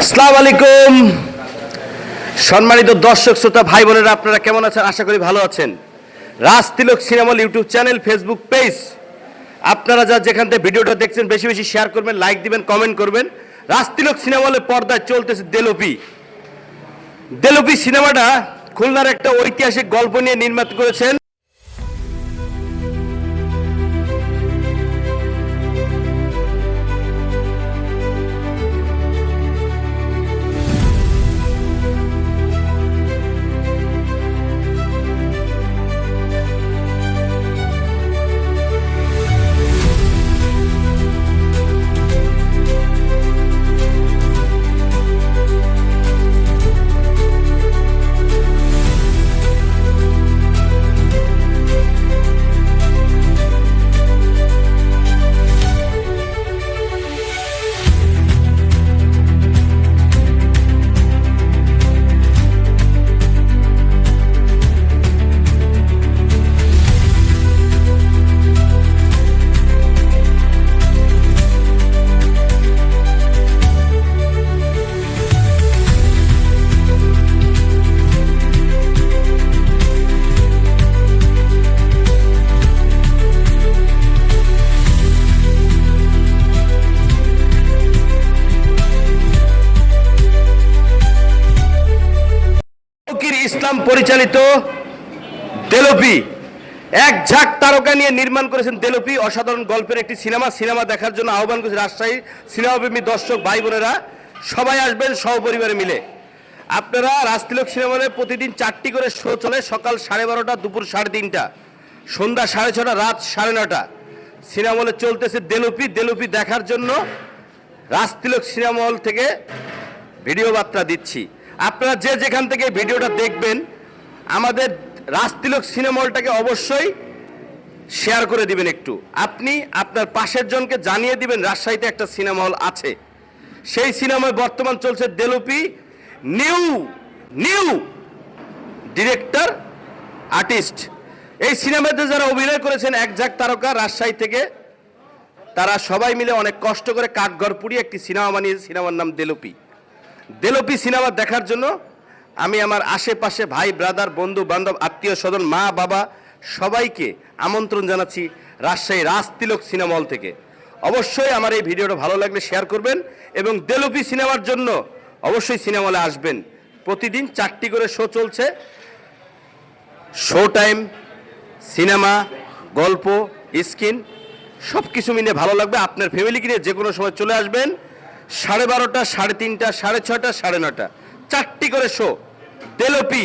আসসালামু আলাইকুম। সম্মানিত দর্শক, শ্রোতা, ভাই, বোনেরা, আপনারা কেমন আছেন? আশা করি ভালো আছেন। রাজ তিলক সিনেমল ইউটিউব চ্যানেল, ফেসবুক পেজ। আপনারা যা যেখান থেকে ভিডিওটা দেখছেন, বেশি বেশি শেয়ার করবেন, লাইক দিবেন, কমেন্ট করবেন। রাজ তিলক সিনেমলের পর্দায় চলতেছে দেলোপি। দেলোপি সিনেমাটা খুলনার একটা ঐতিহাসিক গল্প নিয়ে নির্মাণ করেছেন ইসলাম পরিচালিত দেলোপি। এক ঝাঁক তারকা নিয়ে নির্মাণ করেছেন দেলোপি, অসাধারণ গল্পের একটি সিনেমা। সিনেমা দেখার জন্য আহ্বান করেছে রাজশাহী সিনেমাপ্রেমী দর্শক ভাই বোনেরা। সবাই আসবেন সহপরিবারে মিলে। আপনারা রাজতিলক সিনেমাতে প্রতিদিন চারটি করে শো চলে সকাল সাড়ে বারোটা, দুপুর সাড়ে তিনটা। সন্ধ্যা সাড়ে ছটা, রাত সাড়ে নটা। সিনেমা হলে চলতেছে দেলোপি। দেলোপি দেখার জন্য রাজতিলক সিনেমা হল থেকে ভিডিও বার্তা দিচ্ছি। আপনারা যে যেখান থেকে ভিডিওটা দেখবেন, আমাদের রাজতিলক সিনেমা হলটাকে অবশ্যই শেয়ার করে দিবেন একটু। আপনি আপনার পাশের জনকে জানিয়ে দিবেন রাজশাহীতে একটা সিনেমা হল আছে। সেই সিনেমায় বর্তমান চলছে Delupi. New new director artist এই সিনেমাতে যারা অভিনয় করেছেন, এক ঝাঁক তারকা রাজশাহী থেকে, তারা সবাই মিলে অনেক কষ্ট করে কাঠঘর পুড়িয়ে একটি সিনেমা বানিয়েছে সিনেমার নাম দেলোপি। দেলোপি সিনেমা দেখার জন্য আমি আমার আশেপাশে ভাই, ব্রাদার, বন্ধু, বান্ধব, আত্মীয় স্বজন, মা, বাবা সবাইকে আমন্ত্রণ জানাচ্ছি রাজশাহী রাজতিলক সিনেমা হল থেকে। অবশ্যই আমার এই ভিডিওটা ভালো লাগলে শেয়ার করবেন এবং দেলোপি সিনেমার জন্য অবশ্যই সিনেমা হলে আসবেন। প্রতিদিন চারটি করে শো চলছে। শো টাইম সিনেমা, গল্প স্কিন সব কিছু মিলে ভালো লাগবে। আপনার ফ্যামিলিকে নিয়ে যে কোনো সময় চলে আসবেন। সাড়ে বারোটা সাড়ে তিনটা সাড়ে ছটা সাড়ে নটা চারটি করে শো দেলোপি